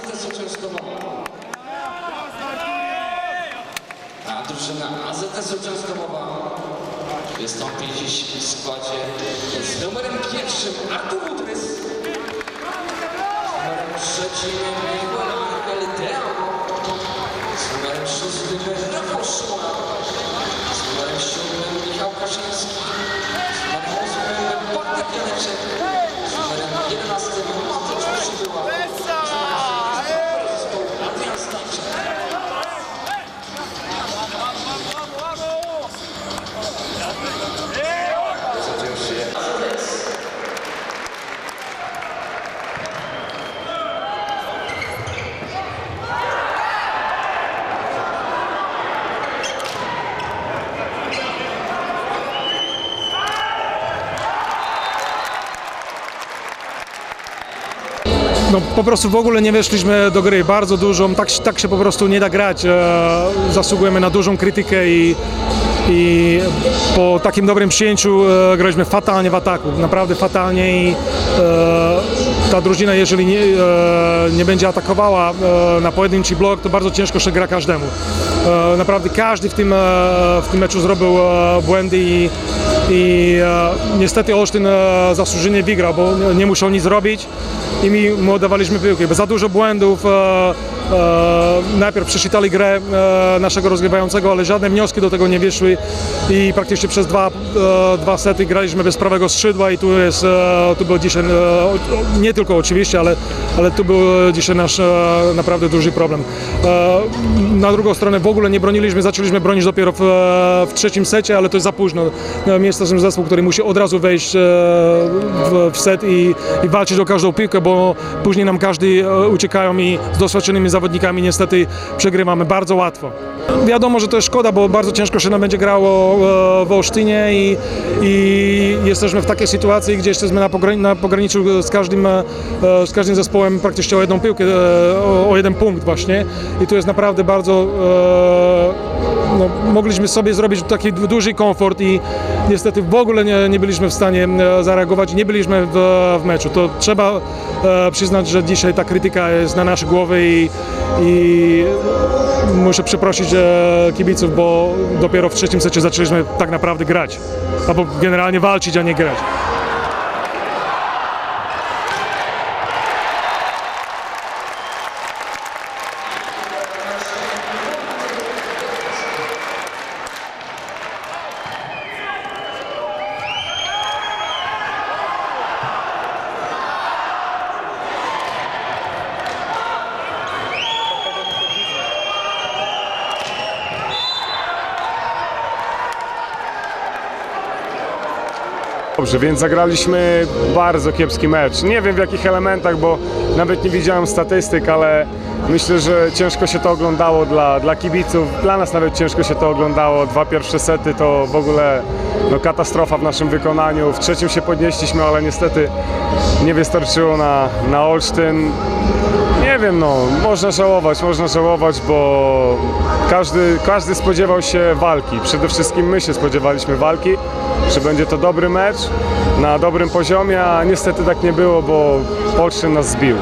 AZS Częstochowa. A drużyna AZS Częstochowa wystąpi dziś w składzie z numerem pierwszym Artur Butrys, z numerem trzecim No po prostu w ogóle nie weszliśmy do gry, bardzo dużą, tak, tak się po prostu nie da grać. E, zasługujemy na dużą krytykę i, i po takim dobrym przyjęciu e, graliśmy fatalnie w ataku, naprawdę fatalnie i e, ta drużyna, jeżeli nie, e, nie będzie atakowała e, na pojedynczy blok, to bardzo ciężko się gra każdemu. E, naprawdę każdy w tym, e, w tym meczu zrobił e, błędy i, i e, niestety Olsztyn e, zasłużenie wygrał, bo nie- nie musiał nic zrobić i mi mu oddawaliśmy piłkę. Bo za dużo błędów. E, najpierw przeczytali grę e, naszego rozgrywającego, ale żadne wnioski do tego nie wyszły i praktycznie przez dwa, e, dwa sety graliśmy bez prawego skrzydła i tu jest, tu był dzisiaj, nie tylko oczywiście, ale, ale tu był dzisiaj nasz naprawdę duży problem. Na drugą stronę w ogóle nie broniliśmy, zaczęliśmy bronić dopiero w, w trzecim secie, ale to jest za późno. Jesteśmy zespół, który musi od razu wejść w, w set i, i walczyć o każdą piłkę, bo później nam każdy uciekają i z doświadczonymi zawodnikami niestety przegrywamy bardzo łatwo. Wiadomo, że to jest szkoda, bo bardzo ciężko się nam będzie grało e, w Olsztynie i, i jesteśmy w takiej sytuacji, gdzie jesteśmy na, na pograniczu z każdym, e, z każdym zespołem praktycznie o jedną piłkę, e, o, o jeden punkt właśnie i tu jest naprawdę bardzo e, no, mogliśmy sobie zrobić taki du- duży komfort i niestety w ogóle nie, nie byliśmy w stanie e, zareagować, nie byliśmy w, w meczu. To trzeba e, przyznać, że dzisiaj ta krytyka jest na nasze głowy i, i muszę przeprosić e, kibiców, bo dopiero w trzecim secie zaczęliśmy tak naprawdę grać, albo generalnie walczyć, a nie grać. Dobrze, więc zagraliśmy bardzo kiepski mecz. Nie wiem w jakich elementach, bo nawet nie widziałem statystyk, ale myślę, że ciężko się to oglądało dla, dla kibiców. Dla nas nawet ciężko się to oglądało. Dwa pierwsze sety to w ogóle no, katastrofa w naszym wykonaniu. W trzecim się podnieśliśmy, ale niestety nie wystarczyło na, na Olsztyn. Nie wiem, no, można żałować, można żałować, bo każdy, każdy spodziewał się walki. Przede wszystkim my się spodziewaliśmy walki, że będzie to dobry mecz na dobrym poziomie, a niestety tak nie było, bo Olsztyn nas zbił.